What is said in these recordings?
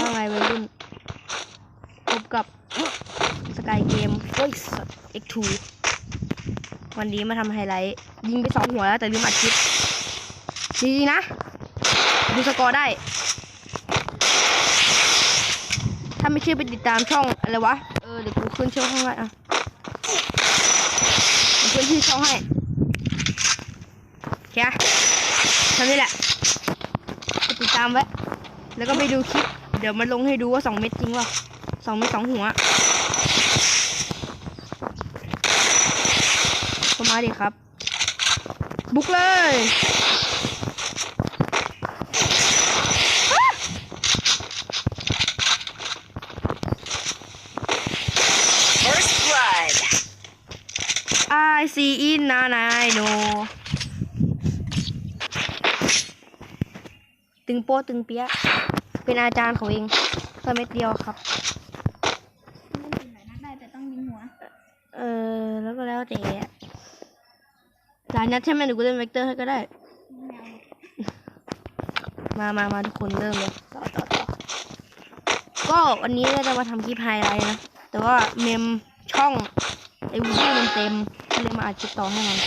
ว่าไงวัยรุ่นพบกับสกายเกม Voice X2 วันนี้มาทำไฮไลท์ ยิงไปสองหัวแล้วแต่ลืมอัดคลิปดีๆนะ ดูสกอร์ได้ ถ้าไม่เชื่อไปติดตามช่องอะไรวะ เออ เดี๋ยวกูขึ้นช่องให้อะขึ้นชื่อช่องให้โอเคอะทำนี่แหละไปติดตามไว้ แล้วก็ไปดูคลิป เดี๋ยวมาลงให้ดูว่าสองเม็ดจริงเปล่าสองเม็ดสองหัวก็มาดิครับ บุกเลย First blood. I see in นานายโนตึงโป๊ะตึงเปียะ เป็นอาจารย์ของเองแค่เม็ดเดียวครับเล่นปืนหลายนัดได้แต่ต้องยิงหัว เออ แล้วก็แล้วแต่หลายนัดใช่ไหมหนูก็เล่นเวกเตอร์ให้ก็ได้แมวมามามาทุกคนเริ่มเลยต่อต่อต่อก็วันนี้เราจะมาทำคลิปไฮไลท์นะ แต่ว่าเมมช่องไอวิดีโอมันเต็มก็เลยมาอัดคลิปต่อให้มัน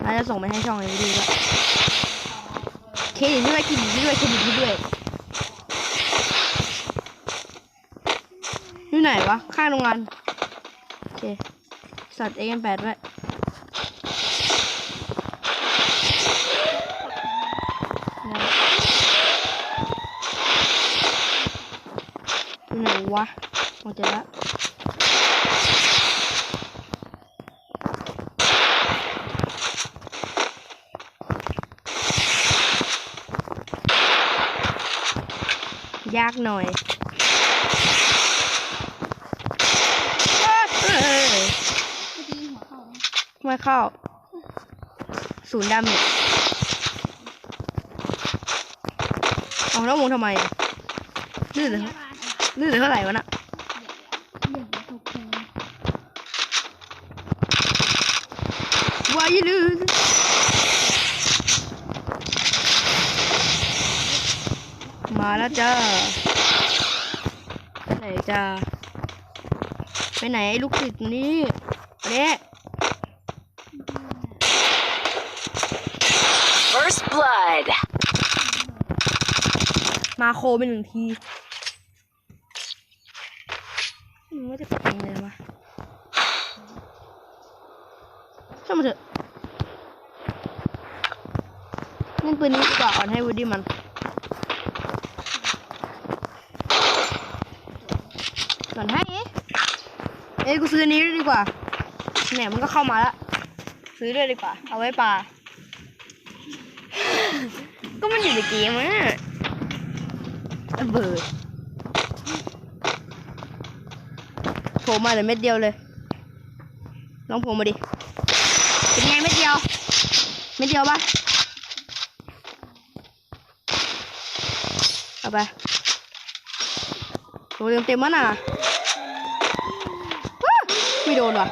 แล้วจะส่งไปให้ช่องไอวิดีโอด้วย เครดิตด้วยเครดิตด้วยเครดิตด้วยอยู่ไหนวะ ข้างโรงงาน โอเค สัตว์เอ็นแปดด้วยอยู่ไหนวะหมองเจอแล้ว ยากหน่อยเอ้ยจะตีหัวเข้าไม่เข้า ศูนย์ดาเมจเอาแล้ววงทำไมอะลื่นเหรือพยาบาลลื่นเหรือเท่าไหร่วะน่ะวเดี๋ยวถูกยิงวายลื่น มาแล้วจ้าไปไหนจ้าไปไหนไอ้ลูกศิษย์นี่เด้ First blood. มาโคไปหนึ่งทีมันว่าจะเป็นยังไงวะช่างมาเถอะเล่นปืนนี้ดีกว่าอ่อนให้วูดดี้มันก่อนให้เอ๊ะเอ้ยกูซื้อนี้ดีกว่าเนี่ยมันก็เข้ามาแล้ว ซื้อด้วยดีกว่า เอาไว้ปลา ก็มันอยู่ในเกมอะระเบิดโผล่มาแต่เม็ดเดียวเลย ลองโผล่มาดิ เป็นไงเม็ดเดียว เม็ดเดียวปะเอาไปโหเต็มเต็มๆมั้น่ะว้า โดนว่ะ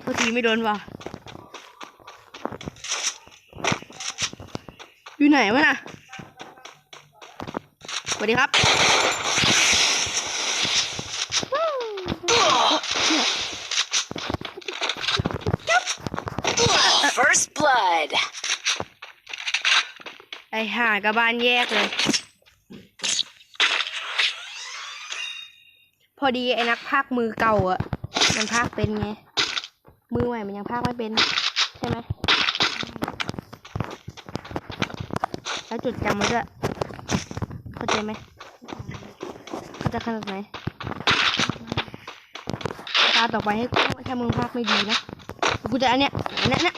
โทษทีไม่โดนว่ะ อยู่ไหนวะน่ะสวัสดีครับ First blood. ไอห่ากับบ้านแยกเลย พอดีไอ้นักพากมือเก่าอะมันพากเป็นไง มือใหม่มันยังพากไม่เป็น ใช่ไหมแล้วจุดจำไว้ด้วยเข้าใจไหมเข้าใจขนาดไหนตาต่อไปให้กูถ้ามึงพากไม่ดีนะกูจะอันเนี้ยอันเนี้ยนเนี้ย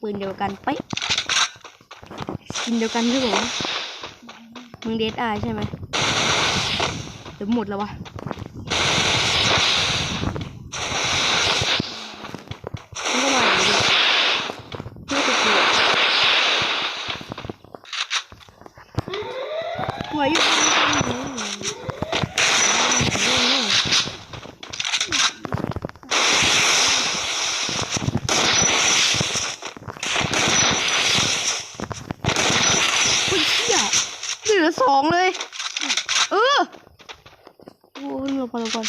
ปืนเดียวกันเป๊ะสกินเดียวกันใช่ไหมมึงเดทอายใช่ไหม เดี๋ยวหมดแล้ววะมึงก็มาอยู่เกียบหัวอยู่ลือสองเลย เออ โอ้ยเราพอเราก่อน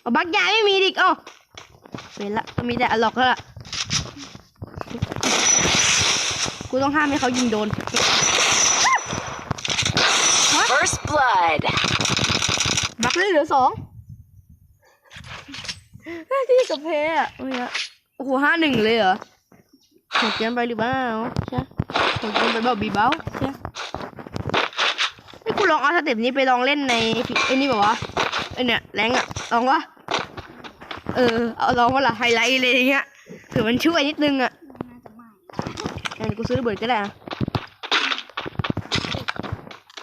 เอาบักยายไม่มีดิเอ้าเป็นละก็มีแต่อะล็อกแล้วล่ะกูต้องห้ามให้เขายิงโดน First blood. บักเลยเหลือสองที่กับเพอะโอ้ยอะโอ้โหห้าหนึ่งเลยเหรอโหดเกินไปหรือเปล่าใช่โหดเกินไปเปล่าบีเบ้าใช่ให้กูลองเอาสเต็ปนี้ไปลองเล่นในไอ้นี่บอกว่าวะ ไอเนี่ยแรงอะลองวะเออเอาลองว่าละไฮไลท์เลยอย่างเงี้ยเผื่อมันช่วยนิดนึงอะน่าจะไม่งั้นกูซื้อระเบิดก็ได้นะ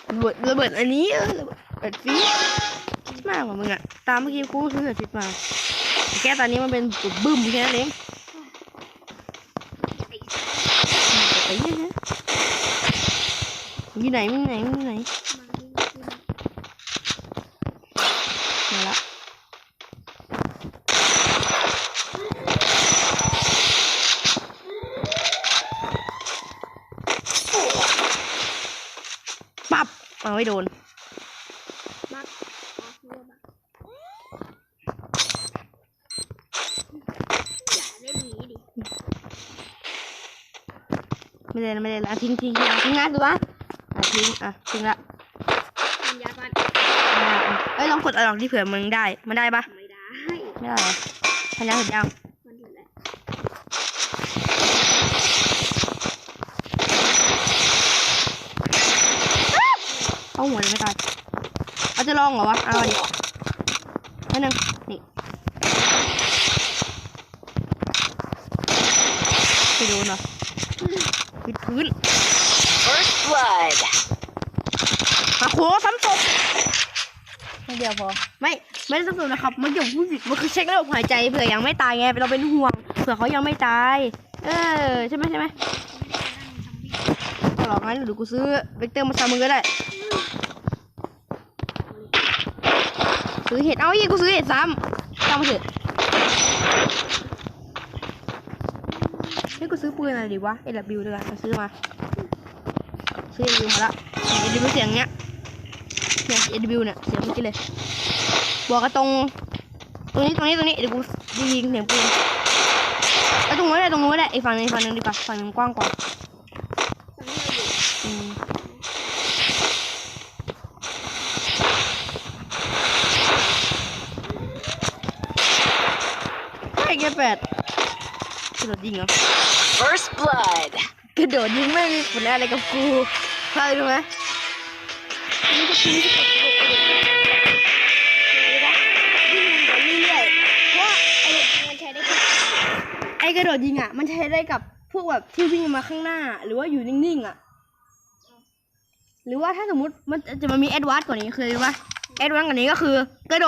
ระเบิดระเบิดอันนี้เออระเบิดระเบิดฟีดมากกว่ามึงอะตามเมื่อกี้กูซื้อระเบิดฟีดมาแต่แค่ตอนนี้มันเป็นปุบบึ้มแค่นั้นเองไอ้เหี้ยฮะอยู่ไหนมึงไหนมึงไหนมาละปับ เอาไว้โดนบักอ๋อคือว่าบักอย่าเล่นอย่างนี้ดิไม่ได้นะไม่ได้ละทิ้งทิ้งทิ้งทิ้งงานดูวะอะทิ้งอะทิ้งละทำยาก่อนอะเอ้ยลองกดอะไรออกที่เผื่อมึงได้มันได้ปะไม่ได้ไม่ได้เหรอพันยาเสร็จยังมันถึงแล้ว เข้าหัวเลยไม่ตายเอาจะลองเหรอวะ เอาดินิดนึงนี่ไปโดนเหรอวิดพื้น First blood. มาโคซ้ำศพไม่เดียวพอ ไม่ ไม่ได้ซ้ำศพนะครับ มันเกี่ยวกับผู้หญิงมันคือเช็คระบบหายใจเผื่อยังไม่ตายไง เราเป็นห่วง เผื่อเขายังไม่ตาย เออ ใช่ไหมใช่ไหมเอาหรอกงั้นเดี๋ยวกูซื้อเวกเตอร์มาซ้ำมึงก็ได้ ซื้อเห็ด เอาอีกกูซื้อเห็ดซ้ำจำมาเถอะให้กูซื้อปืนอะไรดีวะ AW ดีกว่าเอาซื้อมา ซื้อ AW มาละเอ็ดบิวเสียงเนี้ยเนี่ย AW เนี่ยเสียงเมื่อกี้เลย บอกกันตรง ตรงนี้ตรงนี้ตรงนี้เดี๋ยวกูยิงเสียงปืนแล้วตรงนู้นได้ตรงนู้นได้อีกฝั่งหนึงอีกฝั่งหนึงดีกว่าฝั่งหนึงกว้างกว่า ตอนนี้เราอยู่ อืมไอ้ แค่แปดกระโดดยิงเหรอ First blood. กระโดดยิงไม่มีผลอะไรกับกูเข้าใจรู้ไหมนี่จะคือจะกดกดกดวิ่งเรื่อยๆเพราะว่าไอ้มันใช้ได้แค่ไอ้กระโดดยิงอะ มันใช้ได้กับพวกแบบที่วิ่งมาข้างหน้า หรือว่าอยู่นิ่งๆอะ หรือว่าถ้าสมมติมันจะมันมีแอดวานซ์กว่านี้คือว่าแอดวานซ์กว่านี้ก็คือกระโดด